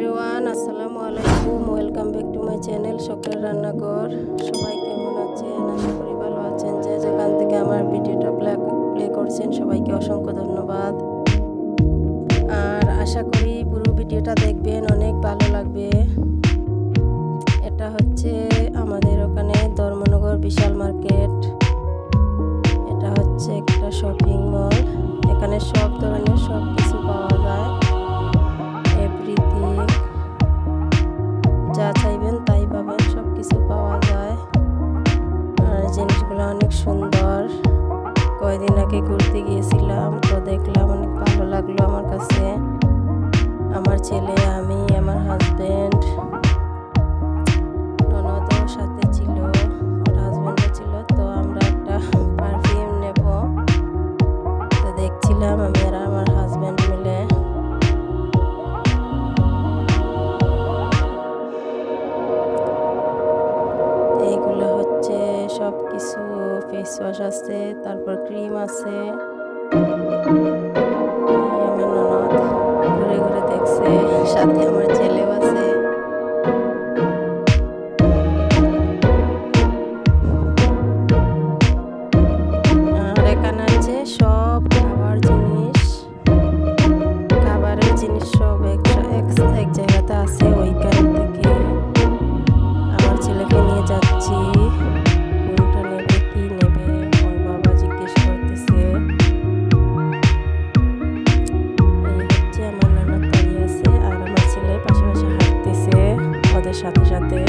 রিওয়ান আসসালামু আলাইকুম welcome back to my channel শখের রান্নাঘর সবাই কেমন আছেন? আশা করি ভালো আছেন। যে যেখান থেকে আমার ভিডিওটা প্লে প্লে করছেন, সবাইকে অসংখ্য ধন্যবাদ। আর আশা করি পুরো ভিডিওটা দেখবেন, অনেক ভালো লাগবে। কয়দিন আগে ঘুরতে গিয়েছিলাম, তো দেখলাম অনেক ভালো লাগল আমার কাছে। আমার ছেলে, আমি, আমার হাজব্যান্ড সাথে ছিল, আমার ছিল, তো আমরা একটা পারফিউম তো দেখছিলাম আমার হাজবেন্ড মিলে। হচ্ছে সব কিছু ফেস ওয়াশ আছে, তারপর আছে। সাথে সাথে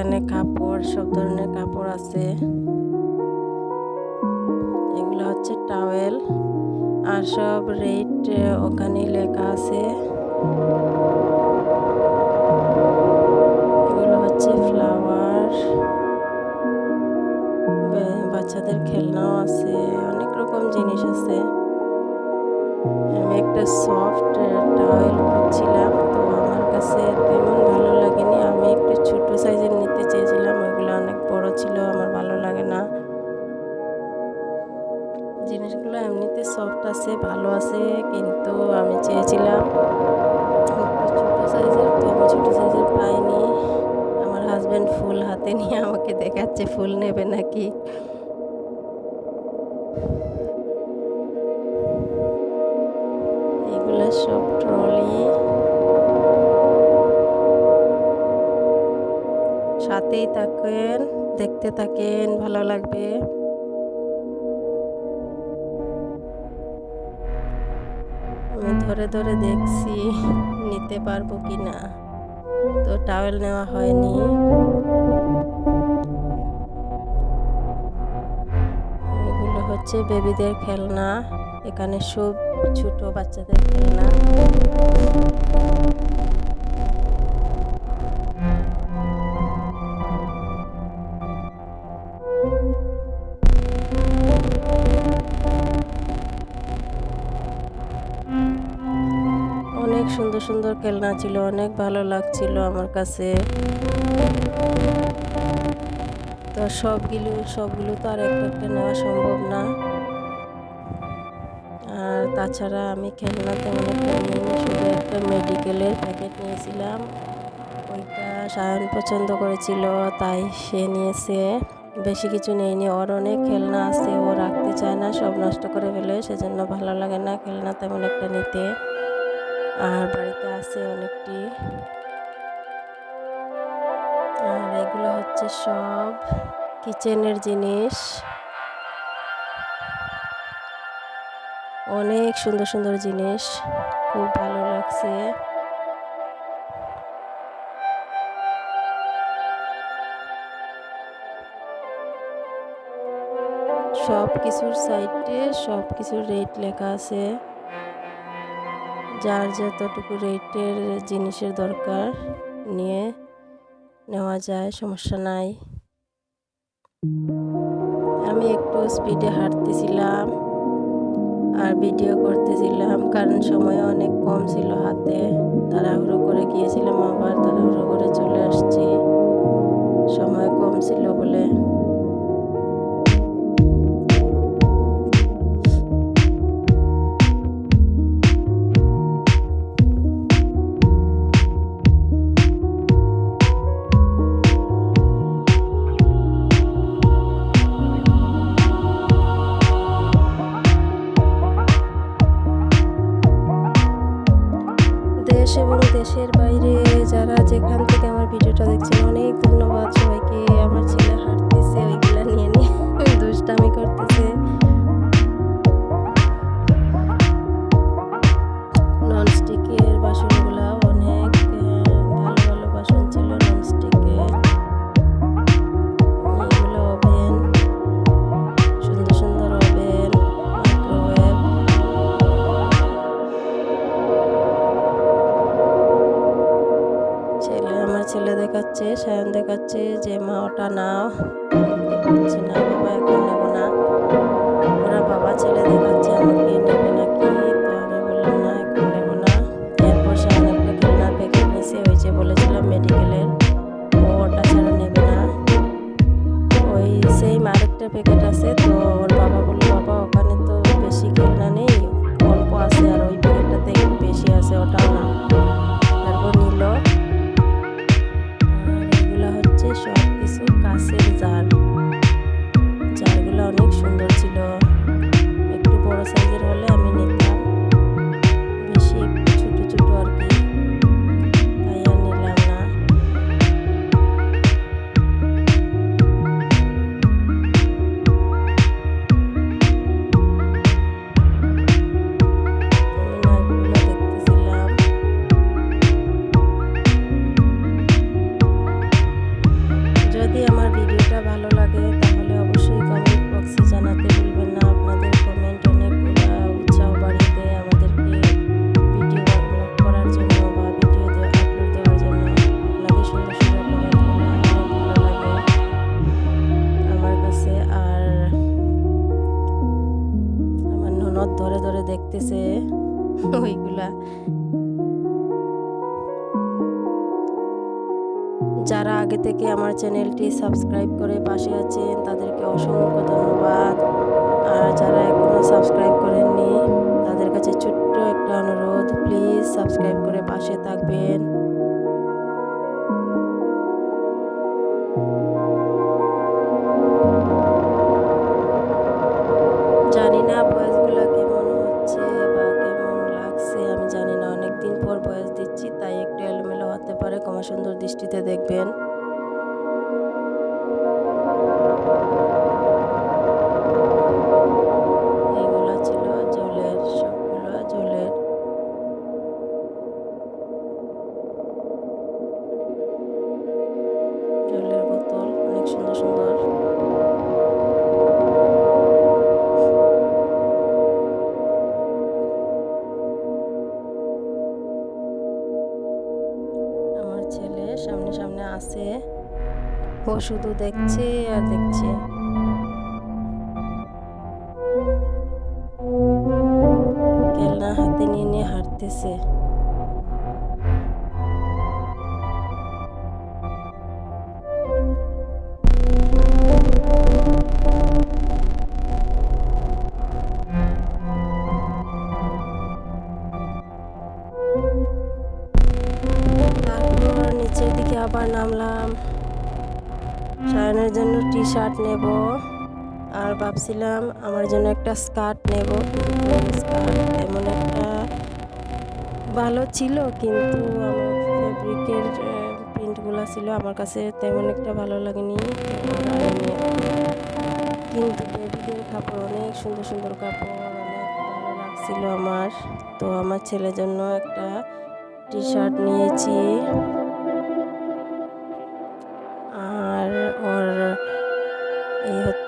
এখানে কাপড়, সব ধরনের কাপড় আছে। এগুলো হচ্ছে টাওয়েল, আর সব রেট ওখানে লেখা আছে। এগুলো হচ্ছে ফ্লাওয়ার। বাচ্চাদের খেলনাও আছে, অনেক রকম জিনিস আছে। আমি একটা সফট টাওয়েল জিনিসগুলো এমনিতে সফট আছে, ভালো আছে, কিন্তু আমি চেয়েছিলাম ছোট সাইজের তো আমি ছোটো সাইজের পাইনি। আমার হাজব্যান্ড ফুল হাতে নিয়ে আমাকে দেখাচ্ছে, ফুল নেবে নাকি? এগুলো সব ট্রলি সাথেই থাকেন, দেখতে থাকেন, ভালো লাগবে। ধরে ধরে দেখছি নিতে পারব কি না। তো টাওয়েল নেওয়া হয়নি। এগুলো হচ্ছে বেবিদের খেলনা। এখানে সব ছোট বাচ্চাদের খেলনা। অনেক সুন্দর সুন্দর খেলনা ছিল, অনেক ভালো লাগছিল আমার কাছে। তো সবগুলো সবগুলো তো আর একটা একটা নেওয়া সম্ভব না। আর তাছাড়া আমি খেলনা তেমন একটা নিইনি, শুধু একটা মেডিকেলের প্যাকেট নিয়েছিলাম। ওইটা সায়ন পছন্দ করেছিল, তাই সে নিয়েছে। বেশি কিছু নেয়নি ওর অনেক খেলনা আছে, ও রাখতে চায় না, সব নষ্ট করে ফেলে, সেজন্য ভালো লাগে না খেলনা তেমন একটা নিতে। আর বাড়িতে আছে অনেকটি। আর এগুলো হচ্ছে সব কিচেনের জিনিস। অনেক সুন্দর সুন্দর জিনিস। খুব ভালো লাগছে। সব কিছুর সাইডে সব কিছুর রেট লেখা আছে। যার যতটুকু রেটের জিনিসের দরকার নিয়ে নেওয়া যায়, সমস্যা নাই। আমি একটু স্পিডে হাঁটতেছিলাম আর ভিডিও করতেছিলাম, কারণ সময় অনেক কম ছিল হাতে। তাড়াহুড়ো করে গিয়েছিলাম আবার, তাড়াহুড়ো করে চলে আসছি। সময় কম ছিল বলে। দেশ এবং দেশের বাইরে যারা যেখান থেকে আমার ভিডিওটা দেখছেন, অনেক ধন্যবাদ সবাইকে। আমার ছেলে হাঁটতেছে দেখাচ্ছে, সায়ন দেখাচ্ছে যে, মা, ওটা না, বাবা, এখন নেব না। ওরা বাবা, ছেলে দেখাচ্ছে। এগুলো হচ্ছে সব কিছু কাছের থেকে আমার চ্যানেলটি সাবস্ক্রাইব করে পাশে আছেন, তাদেরকে অসংখ্য ধন্যবাদ। আর যারা এখনও সাবস্ক্রাইব করেননি, তাদের কাছে ছোট্ট একটা অনুরোধ, প্লিজ সাবস্ক্রাইব করে পাশে থাকবেন। জানি না ভয়েসগুলো কেমন হচ্ছে বা কেমন লাগছে, আমি জানি না, অনেকদিন পর ভয়েস দিচ্ছি, তাই একটু এলোমেলো হতে পারে, ক্ষমা সুন্দর দৃষ্টিতে দেখবেন। শুধু দেখছে আর দেখছে। খেলনা হাতে নিয়ে নিয়ে হাঁটতেছে। নিচের দিকে আবার নামলাম। সায়নের জন্য টি শার্ট নেব। আর ভাবছিলাম আমার জন্য একটা স্কার্ট নেব। স্কার্ট তেমন একটা ভালো ছিল, কিন্তু আমার ফেব্রিকের প্রিন্টগুলো ছিল আমার কাছে তেমন একটা ভালো লাগেনি। কিন্তু বেবিদের কাপড়, অনেক সুন্দর সুন্দর কাপড় অনেক ভালো লাগছে ছিল আমার। তো আমার ছেলের জন্য একটা টি শার্ট নিয়েছি।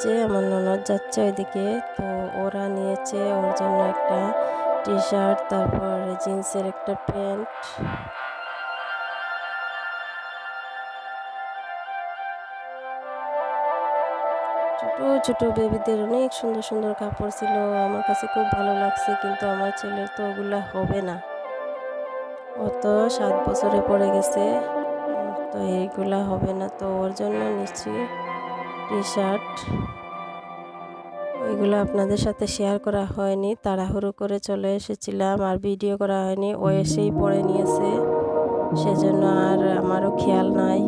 হচ্ছে আমার ননদ যাচ্ছে ওইদিকে। তো ওরা নিয়েছে ওর জন্য একটা টি শার্ট তারপর জিন্সের একটা প্যান্ট। ছোট ছোট বেবিদের অনেক সুন্দর সুন্দর কাপড় ছিল। আমার কাছে খুব ভালো লাগছে, কিন্তু আমার ছেলের তো ওগুলা হবে না। ও তো সাত বছরে পড়ে গেছে। তো এইগুলা হবে না, তো ওর জন্য নিচ্ছি। টি শার্ট ওইগুলো আপনাদের সাথে শেয়ার করা হয়নি। তাড়াহুড়ো করে চলে এসেছিলাম, আর ভিডিও করা হয়নি। ও এসেই পড়ে নিয়েছে। সেজন্য আর আমারও খেয়াল নাই।